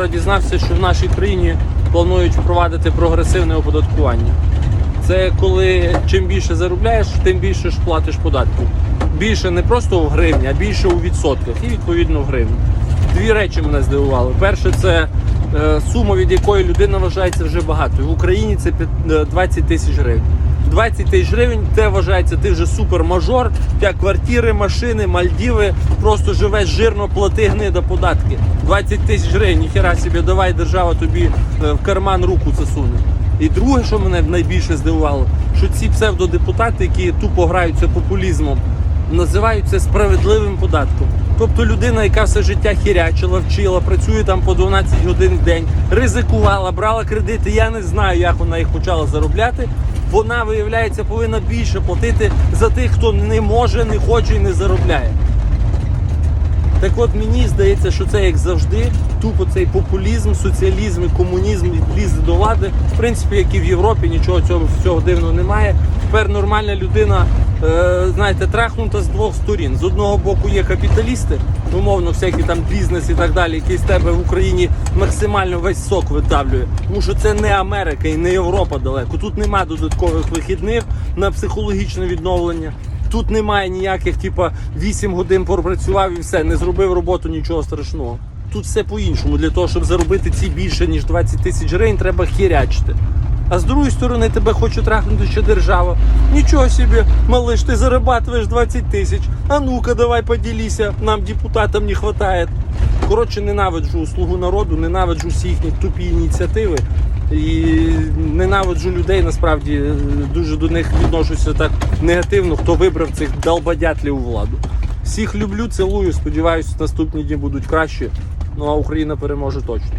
вчора дізнався, що в нашій країні планують впровадити прогресивне оподаткування. Це коли чим більше заробляєш, тим більше ж платиш податків. Більше не просто в гривні, а більше у відсотках і відповідно в гривні. Дві речі мене здивували. Перше, це е, сума, від якої людина вважається вже багатою. В Україні це п'ят- е, 20 тисяч гривень. 20 тисяч гривень це вважається, ти вже супермажор, тебе квартири, машини, Мальдіви, просто живеш жирно, плати гнида податки. 20 тисяч гривень, ніхера собі, давай держава тобі е, в карман руку це суне. І друге, що мене найбільше здивувало, що ці псевдодепутати, які тупо граються популізмом, називають це справедливим податком. Тобто людина, яка все життя хірячила, вчила, працює там по 12 годин в день, ризикувала, брала кредити. Я не знаю, як вона їх почала заробляти. Вона, виявляється, повинна більше платити за тих, хто не може, не хоче і не заробляє. Так от мені здається, що це як завжди, тупо цей популізм, соціалізм і комунізм лізе до влади. В принципі, як і в Європі, нічого цього всього дивного немає. Тепер нормальна людина, е, знаєте, трахнута з двох сторін. З одного боку є капіталісти, умовно, всякі там бізнес і так далі, який з тебе в Україні максимально весь сок видавлює. Тому що це не Америка і не Європа далеко. Тут нема додаткових вихідних на психологічне відновлення. Тут немає ніяких, типа 8 годин пропрацював і все, не зробив роботу, нічого страшного. Тут все по-іншому. Для того, щоб заробити ці більше, ніж 20 тисяч гривень, треба хірячити. А з другої сторони тебе хоче трахнути ще держава. Нічого собі, малиш, ти зарабатуєш 20 тисяч. А ну-ка, давай поділися, нам депутатам не вистачає. Коротше, ненавиджу слугу народу, ненавиджу всі їхні тупі ініціативи. І ненавиджу людей, насправді е, дуже до них відношуся так негативно, хто вибрав цих долбодятлів у владу. Всіх люблю, цілую, сподіваюся, наступні дні будуть кращі. Ну а Україна переможе точно.